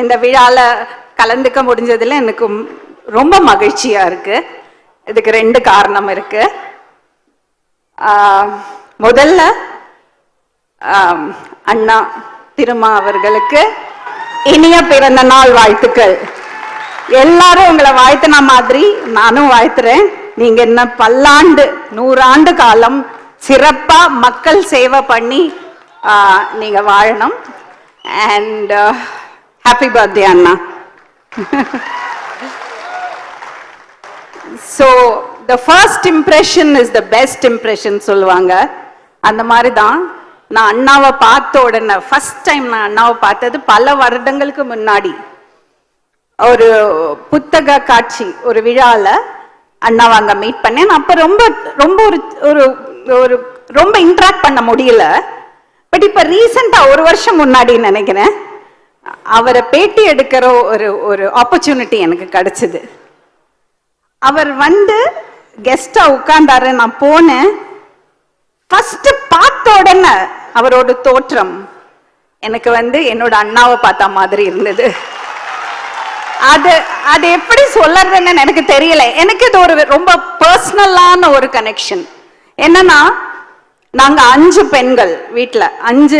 இந்த விழாவில் கலந்துக்க முடிஞ்சதில் எனக்கு ரொம்ப மகிழ்ச்சியாக இருக்குது இதுக்கு ரெண்டு காரணம் இருக்குது முதல்ல அண்ணா திருமா அவர்களுக்கு இனிய பிறந்த நாள் வாழ்த்துக்கள். எல்லாரும் உங்களை வாழ்த்தின மாதிரி நானும் வாழ்த்துறேன். நீங்க என்ன பல்லாண்டு நூறாண்டு காலம் சிறப்பா மக்கள் சேவை பண்ணி நீங்கள் நீங்க வாழணும். And happy birthday Anna so the first impression is the best impression சொல்லுவாங்க. அந்த மாதிரி தான் நான் அண்ணாவை பார்த்த உடனே ஃபர்ஸ்ட் டைம் நான் அண்ணாவை பார்த்தது பல வருடங்களுக்கு முன்னாடி. ஒரு புத்தக காட்சி ஒரு விழால அண்ணாவை அங்க மீட் பண்ணேன். அப்ப ரொம்ப ரொம்ப ஒரு ஒரு ஒரு ரொம்ப இன்ட்ராக்ட் பண்ண முடியல. பட் இப்ப ரீசெண்டாக ஒரு வருஷம் முன்னாடி நினைக்கிறேன். அவரை பேட்டி எடுக்கிற ஒரு ஒரு ஆப்பர்ச்சுனிட்டி எனக்கு கிடைச்சது. அவர் வந்து கெஸ்டா உட்கார்ந்தாரு நான் போனேன். ஃபஸ்ட்டு பார்த்த உடனே அவரோட தோற்றம் எனக்கு வந்து என்னோட அண்ணாவை பார்த்த மாதிரி இருந்தது. அது அது எப்படி சொல்லறதுன்னு எனக்கு தெரியல. எனக்கு இது ஒரு ரொம்ப பர்சனலான ஒரு கனெக்ஷன் என்னன்னா நாங்க அஞ்சு பெண்கள் வீட்டில் அஞ்சு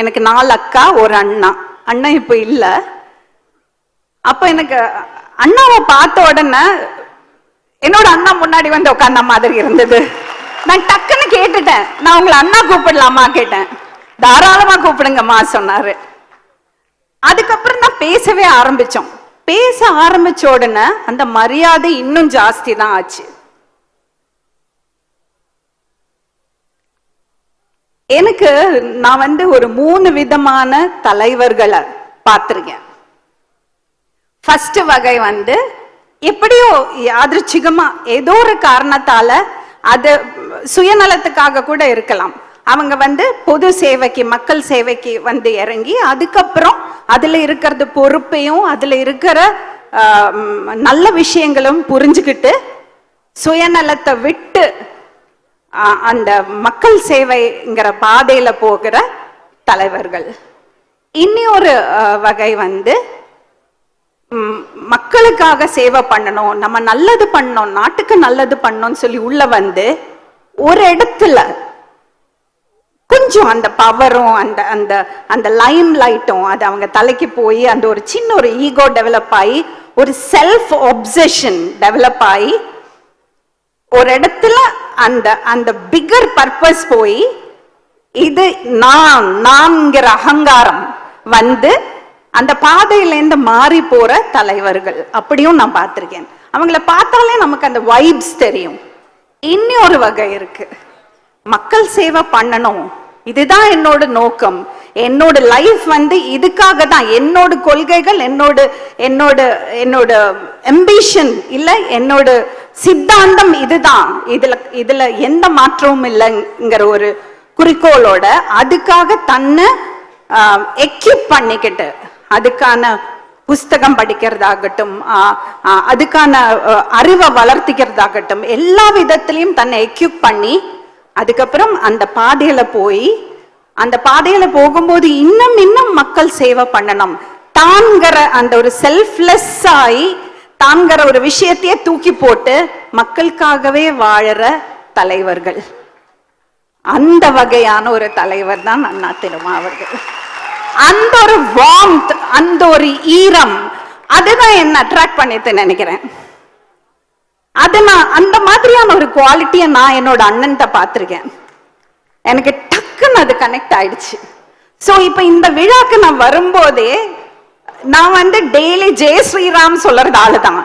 எனக்கு நாலு அக்கா ஒரு அண்ணா. அண்ணன் இப்போ இல்ல. அப்ப எனக்கு அண்ணாவை பார்த்த உடனே என்னோட அண்ணா முன்னாடி வந்து உட்கார்ந்த மாதிரி இருந்தது. நான் டக்குன்னு கேட்டுட்டேன். நான் உங்களை அண்ணா கூப்பிடலாமா கேட்டேன். தாராளமா கூப்பிடுங்கம்மா சொன்னாரு. அதுக்கப்புறம் தான் பேசவே ஆரம்பிச்சோம். பேச ஆரம்பிச்ச உடனே அந்த மரியாதை இன்னும் ஜாஸ்தி தான் ஆச்சு. எனக்கு நான் வந்து ஒரு மூணு விதமான தலைவர்களை பார்த்திருக்கேன். ஃபர்ஸ்ட் வகை வந்து எப்படியோ யாதృச்சிகமா ஏதோ ஒரு காரணத்தால அது சுயநலத்துக்காக கூட இருக்கலாம். அவங்க வந்து பொது சேவைக்கு மக்கள் சேவைக்கு வந்து இறங்கி அதுக்கப்புறம் அதுல இருக்கிறது பொறுப்பையும் அதுல இருக்கிற ஆஹ், நல்ல விஷயங்களும் புரிஞ்சுக்கிட்டு சுயநலத்தை விட்டு அந்த மக்கள் சேவைங்கிற பாதையில போகிற தலைவர்கள். இனி ஒரு வகை வந்து மக்களுக்காக சேவை பண்ணணும் நம்ம நல்லது பண்ணோம் நாட்டுக்கு நல்லது பண்ணோம்னு சொல்லி உள்ள வந்து ஒரு இடத்துல கொஞ்சம் அந்த பவரும் அந்த அந்த அந்த லைம் லைட்டும் அது அவங்க தலைக்கு போய் அந்த ஒரு சின்ன ஒரு ஈகோ டெவலப் ஆகி ஒரு செல்ஃப் ஒப்சஷன் டெவலப் ஆகி ஒரு இடத்துல அந்த அந்த பிகர் பர்பஸ் போய் இது நான் நான்கிற அகங்காரம் வந்து அந்த பாதையிலேருந்து மாறி போற தலைவர்கள். அப்படியும் நான் பார்த்திருக்கேன். அவங்கள பார்த்தாலே நமக்கு அந்த வைப்ஸ் தெரியும். இன்னி ஒரு வகை இருக்கு. மக்கள் சேவை பண்ணணும். இதுதான் என்னோட நோக்கம். என்னோட லைஃப் வந்து இதுக்காக தான் என்னோட கொள்கைகள் என்னோட என்னோட என்னோட எம்பிஷன் இல்லை என்னோட சித்தாந்தம் இதுதான். இதுல இதுல எந்த மாற்றமும் இல்லைங்கிற ஒரு குறிக்கோளோட அதுக்காக தன்னை எக்யூப் பண்ணிக்கிட்டு அதுக்கான புஸ்தகம் படிக்கிறதாகட்டும் ஆஹ், அதுக்கான அறிவை வளர்த்திக்கிறதாகட்டும் எல்லா விதத்திலையும் தன்னை எக்யூப் பண்ணி அதுக்கப்புறம் அந்த பாதையில போய் அந்த பாதையில போகும்போது இன்னும் இன்னும் மக்கள் சேவை பண்ணணும். தான்கிற அந்த ஒரு செல்ஃப்லெஸ் ஆகி தான்கிற ஒரு விஷயத்தையே தூக்கி போட்டு மக்களுக்காகவே வாழற தலைவர்கள். அந்த வகையான ஒரு தலைவர் தான் அண்ணா திருமா அவர்கள். அந்த ஒரு வார்ம்த் அந்த ஒரு ஈரம் அதுதான் என்ன அட்ராக்ட் பண்ணிட்டு நினைக்கிறேன். அது நான் அந்த மாதிரியான ஒரு குவாலிட்டியை நான் என்னோட அண்ணன்கிட்ட பார்த்துருக்கேன். எனக்கு டக்குன்னு அது கனெக்ட் ஆயிடுச்சு. ஸோ இப்போ இந்த விழாக்கு நான் வரும்போதே நான் வந்து டெய்லி ஜெய் ஸ்ரீராம் சொல்றது ஆளு தான்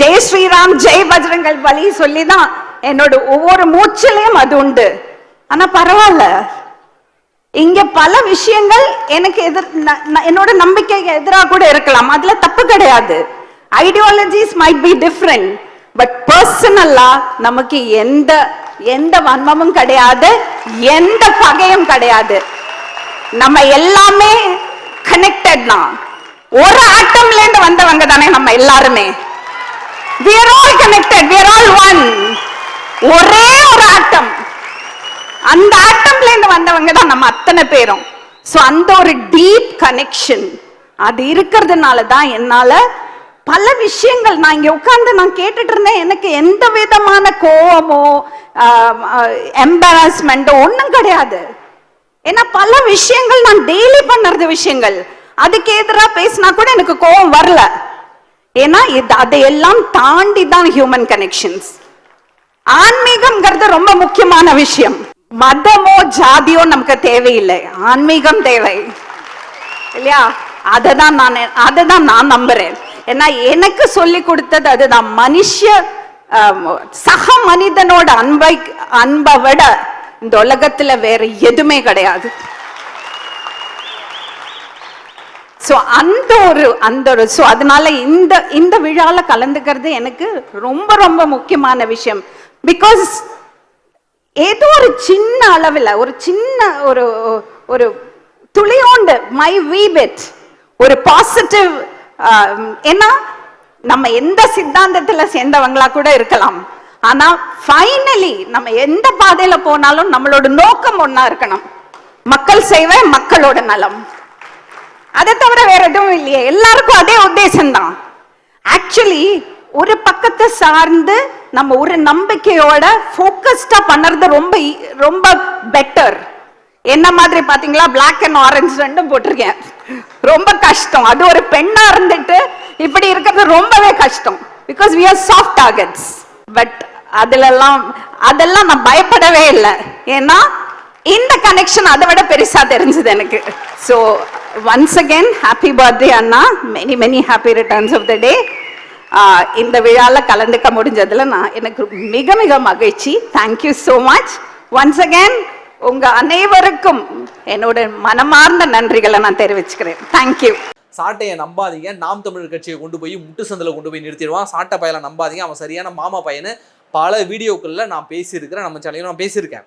ஜெய் ஸ்ரீராம் ஜெய் பஜ்ரங்கள் வழி சொல்லி தான் என்னோட ஒவ்வொரு மூச்சிலையும் அது உண்டு. ஆனா பரவாயில்ல. இங்க பல விஷயங்கள் எனக்கு எதிர் என்னோட நம்பிக்கைக்கு எதிராக கூட இருக்கலாம். அதுல தப்பு கிடையாது. Ideologies might be different but பர்சனலா நமக்கு எந்த எந்த வன்மமும் கிடையாது எந்த பகையும் கிடையாது. நம்ம எல்லாமே கனெக்டட் தான். ஒரு ஆட்டம்ல இருந்து வந்தவங்க தானே நம்ம எல்லாருமே. We are all connected we are all one. ஒரே ஒரு ஆட்டம். அந்த ஆட்டம்ல இருந்து வந்தவங்க தான் நம்ம அத்தனை பேரும். சோ அந்த ஒரு டீப் கனெக்ஷன் அது இருக்கிறதுனால தான் என்னால பல விஷயங்கள் நான் இங்க உட்கார்ந்து நான் கேட்டுட்டு இருந்தேன். எனக்கு எந்த விதமான கோவமோ எம்பாரஸ்மெண்ட்டோ ஒன்றும் கிடையாது. ஏன்னா பல விஷயங்கள் நான் டெய்லி பண்ணுறது விஷயங்கள். அதுக்கு எதிராக பேசினா கூட எனக்கு கோபம் வரல. ஏன்னா இது அதையெல்லாம் தாண்டி தான் ஹியூமன் கனெக்ஷன்ஸ் ஆன்மீகம்ங்கிறது ரொம்ப முக்கியமான விஷயம். மதமோ ஜாதியோ நமக்கு தேவையில்லை. ஆன்மீகம் தேவை. இல்லையா? அதை தான் நான் அதை தான் நான் நம்புறேன். ஏன்னா எனக்கு சொல்லி கொடுத்தது அதுதான். மனுஷ சக மனிதனோட அன்பை அன்பை விட இந்த உலகத்துல வேற எதுவுமே கிடையாது. ஸோ அந்த ஒரு அந்த ஒரு ஸோ அதனால இந்த இந்த விழால கலந்துக்கிறது எனக்கு ரொம்ப ரொம்ப முக்கியமான விஷயம். பிகாஸ் ஏதோ ஒரு சின்ன அளவில் ஒரு சின்ன ஒரு ஒரு துளியோண்டு மை வீபெட் ஒரு பாசிட்டிவ் um, ஏன்னா நம்ம எந்த சித்தாந்தத்துல சேர்ந்தவங்களா கூட இருக்கலாம். ஆனா ஃபைனலி நம்ம எந்த பாதையில போனாலும் நம்மளோட நோக்கம் ஒன்றா இருக்கணும். மக்கள் சேவை மக்களோட நலம். அதை தவிர வேற எதுவும் இல்லையே. எல்லாருக்கும் அதே உத்தேசம்தான். ஆக்சுவலி ஒரு பக்கத்தை சார்ந்து நம்ம ஒரு நம்பிக்கையோட ஃபோக்கஸ்டா பண்ணுறது ரொம்ப e, ரொம்ப பெட்டர் என்ன மாதிரி பாத்தீங்களா? பிளாக் அண்ட் ஆரஞ்சு ரெண்டும் போட்டிருக்கேன். ரொம்ப கஷ்டம். அது ஒரு பெண்ணா இருந்துட்டு இப்படி இருக்கிறது ரொம்பவே கஷ்டம். Because we are soft targets but அதுலலாம் அதெல்லாம் நான் பயப்படவே இல்லை. ஏன்னா இந்த கனெக்ஷன் அதை விட பெருசா தெரிஞ்சது எனக்கு. So once again happy birthday Anna. Many many happy returns of the day இந்த விழால கலந்துக்க முடிஞ்சதுல நான் எனக்கு மிக மிக மகிழ்ச்சி. Thank you so much once again உங்க அனைவருக்கும் என்னோட மனமார்ந்த நன்றிகளை நான் தெரிவிச்சுக்கிறேன். தேங்க்யூ சாட்டையை நம்பாதீங்க. நாம் தமிழர் கட்சியை கொண்டு போய் முட்டு சந்தில் கொண்டு போய் நிறுத்திடுவான். சாட்டை பையனை நம்பாதீங்க. அவன் சரியான மாமா பையனு பல வீடியோக்களில் நான் பேசியிருக்கிறேன். நம்ம சேனலில் நான் பேசியிருக்கேன்.